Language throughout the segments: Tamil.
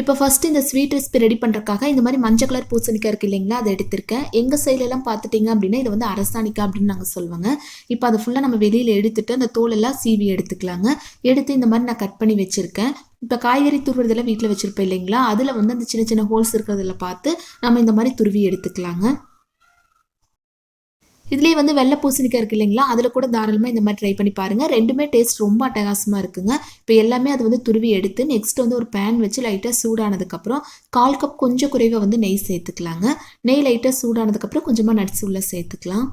இப்போ ஃபஸ்ட்டு இந்த ஸ்வீட் ரெசிபி ரெடி பண்ணுறதுக்காக இந்த மாதிரி மஞ்சள் கலர் பூசணிக்காய் இருக்குது இல்லைங்களா அதை எடுத்திருக்கேன். எங்கள் சைட்லலாம் பார்த்துட்டிங்க அப்படின்னா இது வந்து அரசாணிக்காய் அப்படின்னு நாங்கள் சொல்லுவாங்க. இப்போ அதை ஃபுல்லாக நம்ம வெளியில் எடுத்துட்டு அந்த தோலெல்லாம் சீவி எடுத்துக்கலாங்க. எடுத்து இந்த மாதிரி நான் கட் பண்ணி வச்சுருக்கேன். இப்போ காய்கறி துருவுறதெல்லாம் வீட்டில் வச்சுருப்பேன் இல்லைங்களா அதில் வந்து அந்த சின்ன சின்ன ஹோல்ஸ் இருக்கிறதில் பார்த்து நம்ம இந்த மாதிரி துருவி எடுத்துக்கலாங்க. இதுலேயே வந்து வெள்ளை பூசணிக்காய் இருக்குது இல்லைங்களா? அதில் கூட தாராளமாக இந்த மாதிரி ட்ரை பண்ணி பாருங்கள் ரெண்டுமே டேஸ்ட் ரொம்ப அட்டகாசமாக இருக்குங்க. இப்போ எல்லாமே அது வந்து துருவி எடுத்து நெக்ஸ்ட் வந்து ஒரு பேன் வச்சு லைட்டாக சூடானதுக்கப்புறம் கால் கப் கொஞ்சம் குறைவாக வந்து நெய் சேர்த்துக்கலாங்க. நெய் லைட்டாக சூடானதுக்கப்புறம் கொஞ்சமாக நட்ஸ் உள்ளே சேர்த்துக்கலாம்.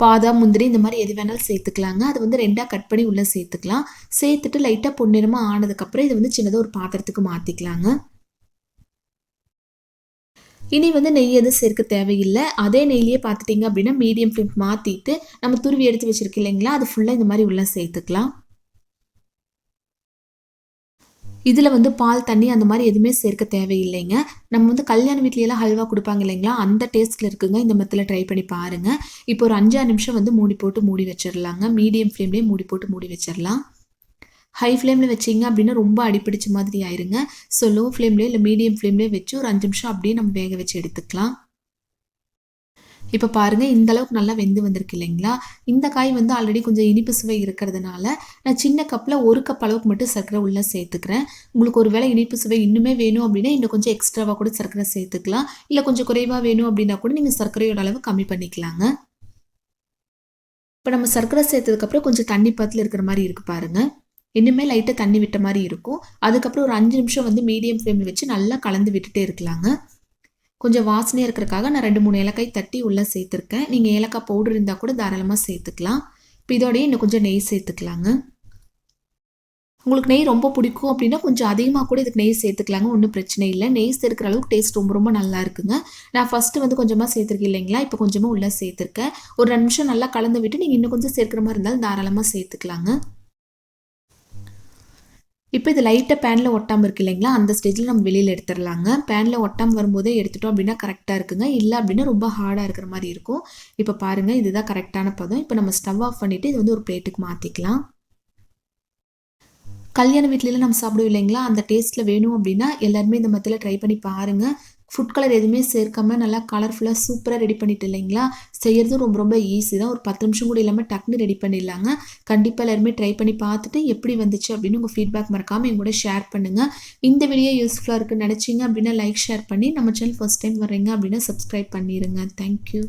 பாதாம் முந்திரி இந்த மாதிரி எது வேணாலும் சேர்த்துக்கலாங்க. அது வந்து ரெண்டாக கட் பண்ணி உள்ளே சேர்த்துக்கலாம். சேர்த்துட்டு லைட்டாக பொன்னிறமாக ஆனதுக்கப்புறம் இதை வந்து சின்னதாக ஒரு பாத்திரத்துக்கு மாற்றிக்கலாங்க இனி வந்து நெய் எதுவும் சேர்க்க தேவையில்லை. அதே நெய்லியே பார்த்துட்டிங்க அப்படின்னா மீடியம் ஃப்ளேம் மாற்றிட்டு நம்ம துருவி எடுத்து வச்சுருக்கு இல்லைங்களா? அது ஃபுல்லாக இந்த மாதிரி உள்ளே சேர்த்துக்கலாம். இதில் வந்து பால் தண்ணி அந்த மாதிரி எதுவுமே சேர்க்க தேவையில்லைங்க. நம்ம வந்து கல்யாண வீட்லையெல்லாம் ஹல்வா கொடுப்பாங்க இல்லைங்களா? அந்த டேஸ்ட்டில் இருக்குங்க. இந்த மெத்தில் ட்ரை பண்ணி பாருங்கள் இப்போ ஒரு அஞ்சாறு நிமிஷம் வந்து மூடி போட்டு மூடி வச்சிடலாங்க. மீடியம் ஃப்ளேம்லேயே மூடி போட்டு மூடி வச்சிடலாம். ஹை ஃப்ளேமில் வச்சிங்க அப்படின்னா ரொம்ப அடிப்பிடிச்ச மாதிரி ஆயிருங்க. ஸோ லோ ஃப்ளேம்லேயே இல்லை மீடியம் ஃப்ளேம்லேயே வச்சு ஒரு அஞ்சு நிமிஷம் அப்படியே நம்ம வேக வச்சு எடுத்துக்கலாம். இப்போ பாருங்கள் இந்த அளவுக்கு நல்லா வெந்து வந்திருக்கு இல்லைங்களா? இந்த காய் வந்து ஆல்ரெடி கொஞ்சம் இனிப்பு சுவை இருக்கிறதுனால நான் சின்ன கப்பில் ஒரு கப் அளவுக்கு மட்டும் சர்க்கரை உள்ளே சேர்த்துக்கிறேன். உங்களுக்கு ஒரு வேளை இனிப்பு சுவை இன்னுமே வேணும் அப்படின்னா இன்னும் கொஞ்சம் எக்ஸ்ட்ராவாக கூட சர்க்கரை சேர்த்துக்கலாம். இல்லை கொஞ்சம் குறைவாக வேணும் அப்படின்னா கூட நீங்கள் சர்க்கரையோட அளவு கம்மி பண்ணிக்கலாங்க. இப்போ நம்ம சர்க்கரை சேர்த்ததுக்கப்புறம் கொஞ்சம் தண்ணி பத்தில் இருக்கிற மாதிரி இருக்குது பாருங்கள் இன்னுமே லைட்டாக தண்ணி விட்ட மாதிரி இருக்கும். அதுக்கப்புறம் ஒரு அஞ்சு நிமிஷம் வந்து மீடியம் ஃப்ளேமில் வச்சு நல்லா கலந்து விட்டுட்டே இருக்கலாங்க. கொஞ்சம் வாசனையாக இருக்கிறக்காக நான் ரெண்டு மூணு ஏலக்காய் தட்டி உள்ளே சேர்த்துருக்கேன். நீங்கள் ஏலக்காய் பவுடர் இருந்தால் கூட தாராளமாக சேர்த்துக்கலாம். இப்போ இதோடய இன்னும் கொஞ்சம் நெய் சேர்த்துக்கலாங்க. உங்களுக்கு நெய் ரொம்ப பிடிக்கும் அப்படின்னா கொஞ்சம் அதிகமாக கூட இதுக்கு நெய் சேர்த்துக்கலாங்க. ஒன்றும் பிரச்சனை இல்லை. நெய் சேர்க்குற அளவுக்கு டேஸ்ட் ரொம்ப ரொம்ப நல்லா இருக்குங்க. நான் ஃபஸ்ட்டு வந்து கொஞ்சமாக சேர்த்துருக்கேன் இல்லைங்களா? இப்போ கொஞ்சமாக உள்ளே சேர்த்துருக்கேன். ஒரு ரெண்டு நிமிஷம் நல்லா கலந்து விட்டு நீங்கள் இன்னும் கொஞ்சம் சேர்க்குற மாதிரி இருந்தாலும் தாராளமாக சேர்த்துக்கலாங்க. இப்போ இது லைட்டாக பேனில் ஒட்டாமல் இருக்கு இல்லைங்களா? அந்த ஸ்டேஜில் நம்ம வெளியில் எடுத்துடலாங்க. பேனில் ஒட்டாமல் வரும்போதே எடுத்துட்டோம் அப்படின்னா கரெக்டாக இருக்குங்க. இல்லை அப்படின்னா ரொம்ப ஹார்டாக இருக்கிற மாதிரி இருக்கும். இப்போ பாருங்கள் இதுதான் கரெக்டான பதம். இப்போ நம்ம ஸ்டவ் ஆஃப் பண்ணிவிட்டு இது வந்து ஒரு பிளேட்டுக்கு மாற்றிக்கலாம் கல்யாண வீட்லலாம் நம்ம சாப்பிடுவோம் இல்லைங்களா? அந்த டேஸ்ட்டில் வேணும் அப்படின்னா எல்லாருமே இந்த மத்தியில் ட்ரை பண்ணி பாருங்கள் ஃபுட் கலர் எதுவுமே சேர்க்காம நல்லா கலர்ஃபுல்லாக சூப்பராக ரெடி பண்ணிட்டு இல்லைங்களா? செய்கிறதும் ரொம்ப ரொம்ப ஈஸி தான். ஒரு பத்து நிமிஷம் கூட இல்லாமல் டக்குன்னு ரெடி பண்ணிடலாங்க. கண்டிப்பாக எல்லாருமே ட்ரை பண்ணி பார்த்துட்டு எப்படி வந்துச்சு அப்படின்னு உங்கள் ஃபீட்பேக் மறக்காமல் எங்கூட ஷேர் பண்ணுங்கள் இந்த வீடியோ யூஸ்ஃபுல்லாக இருக்குன்னு நினச்சிங்க அப்படின்னா லைக் ஷேர் பண்ணி நம்ம சேனல் ஃபஸ்ட் டைம் வர்றீங்க அப்படின்னா சப்ஸ்கிரைப் பண்ணிடுங்க தேங்க்யூ